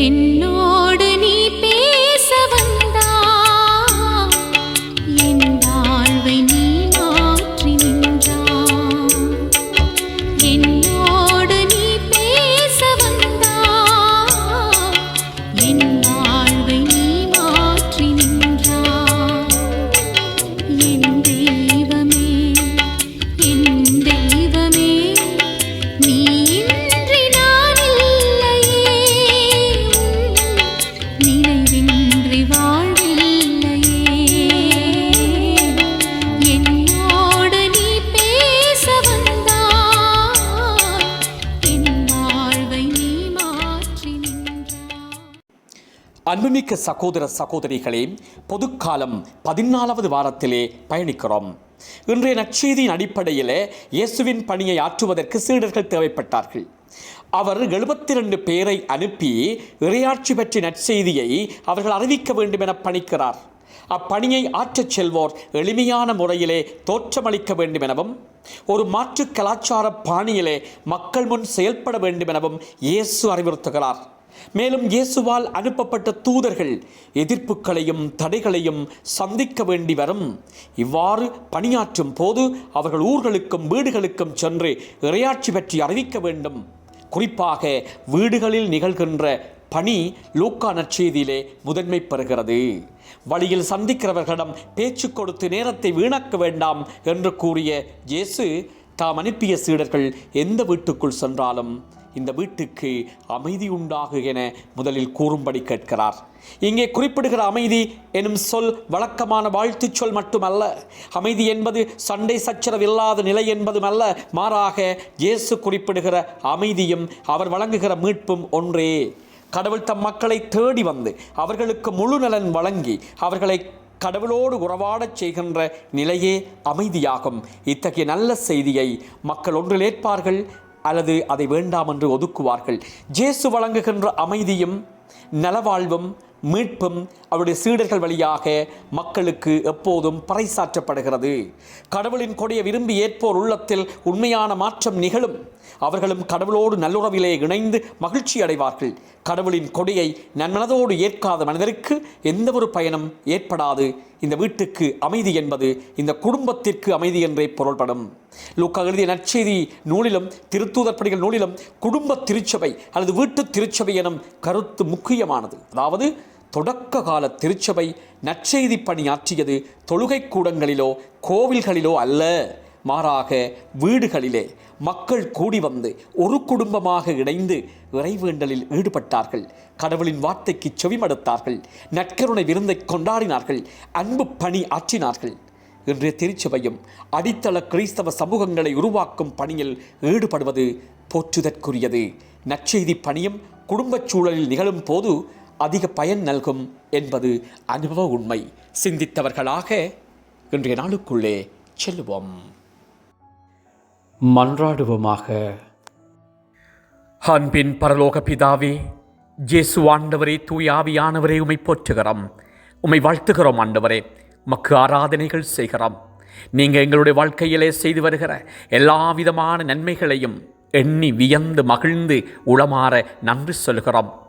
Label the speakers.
Speaker 1: in
Speaker 2: அன்புமிக்க சகோதர சகோதரிகளே பொதுக்காலம் பதினாலாவது வாரத்திலே பயணிக்கிறோம். இன்றைய நற்செய்தியின் அடிப்படையில் இயேசுவின் பணியை ஆற்றுவதற்கு சீடர்கள் தேவைப்பட்டார்கள். அவர் எழுபத்தி ரெண்டு பேரை அனுப்பி இறையாட்சி பற்றிய நற்செய்தியை அவர்கள் அறிவிக்க வேண்டும் என பணிக்கிறார். அப்பணியை ஆற்றச் செல்வோர் எளிமையான முறையிலே தோற்றமளிக்க வேண்டும் எனவும் ஒரு மாற்று கலாச்சார பாணியிலே மக்கள் முன் செயல்பட வேண்டும் எனவும் இயேசு அறிவுறுத்துகிறார். மேலும் இயேசுவால் அனுப்பப்பட்ட தூதர்கள் எதிர்ப்புகளையும் தடைகளையும் சந்திக்க வேண்டி வரும். இவ்வாறு பணியாற்றும் போது அவர்கள் ஊர்களுக்கும் வீடுகளுக்கும் சென்று இறையாட்சி பற்றி அறிவிக்க வேண்டும். குறிப்பாக வீடுகளில் நிகழ்கின்ற பணி லூக்கா நற்செய்தியிலே முதன்மை பெறுகிறது. வழியில் சந்திக்கிறவர்களிடம் பேச்சு கொடுத்து நேரத்தை வீணாக்க வேண்டாம் என்று கூறிய இயேசு தாம் அனுப்பிய சீடர்கள் எந்த வீட்டுக்குள் சென்றாலும் இந்த வீட்டுக்கு அமைதி உண்டாகு என முதலில் கூறும்படி கேட்கிறார். இங்கே குறிப்பிடுகிற அமைதி எனும் சொல் வழக்கமான வாழ்த்துச் சொல் மட்டுமல்ல. அமைதி என்பது சண்டை சச்சரவு இல்லாத நிலை என்பதுமல்ல. மாறாக இயேசு குறிப்பிடுகிற அமைதியும் அவர் வழங்குகிற மீட்பும் ஒன்றே. கடவுள் தம் மக்களை தேடி வந்து அவர்களுக்கு முழு நலன் வழங்கி அவர்களை கடவுளோடு உறவாடச் செய்கின்ற நிலையே அமைதியாகும். இத்தகைய நல்ல செய்தியை மக்கள் ஒன்றில் ஏற்பார்கள் அல்லது அதை வேண்டாம் என்று ஒதுக்குவார்கள். ஜேசு வழங்குகின்ற அமைதியும் நலவாழ்வும் மீட்பும் அவருடைய சீடர்கள் வழியாக மக்களுக்கு எப்போதும் பறைசாற்றப்படுகிறது. கடவுளின் கொடியை விரும்பி ஏற்போர் உள்ளத்தில் உண்மையான மாற்றம் நிகழும். அவர்களும் கடவுளோடு நல்லுறவிலே இணைந்து மகிழ்ச்சி அடைவார்கள். கடவுளின் கொடியை நன்மனதோடு ஏற்காத மனிதருக்கு எந்த ஒரு பயனும் ஏற்படாது. இந்த வீட்டுக்கு அமைதி என்பது இந்த குடும்பத்திற்கு அமைதி என்றே பொருள்படும். லூக்கா எழுதிய நற்செய்தி நூலிலும் திருத்தூதற்படிகள் நூலிலும் குடும்ப திருச்சபை அல்லது வீட்டு திருச்சபை எனும் கருத்து முக்கியமானது. அதாவது தொடக்க கால திருச்சபை நற்செய்தி பணியாற்றியது தொழுகை கூடங்களிலோ கோவில்களிலோ அல்ல. மாறாக வீடுகளிலே மக்கள் கூடி வந்து ஒரு குடும்பமாக இணைந்து இறைவேண்டலில் ஈடுபட்டார்கள். கடவுளின் வார்த்தைக்கு செவிமடுத்தார்கள். நற்கருணை விருந்தை கொண்டாடினார்கள். அன்பு பணி ஆற்றினார்கள். இன்றைய திருச்சபையும் அடித்தள கிறிஸ்தவ சமூகங்களை உருவாக்கும் பணியில் ஈடுபடுவது போற்றுதற்குரியது. நற்செய்தி பணியும் குடும்பச் சூழலில் நிகழும் போது அதிக பயன் நல்கும் என்பது அனுபவ உண்மை. சிந்தித்தவர்களாக இன்றைய நாளுக்குள்ளே செல்லுவோம். மன்றாடுவோமாக. அன்பின் பரலோக பிதாவே ஜேசு ஆண்டவரே தூயாவியானவரே உமை போற்றுகிறோம். உமை வாழ்த்துகிறோம் ஆண்டவரே மக்கு ஆராதனைகள் செய்கிறோம். நீங்கள் எங்களுடைய வாழ்க்கையிலே செய்து வருகிற எல்லா விதமான நன்மைகளையும் எண்ணி வியந்து மகிழ்ந்து உளமாற நன்றி சொல்கிறோம்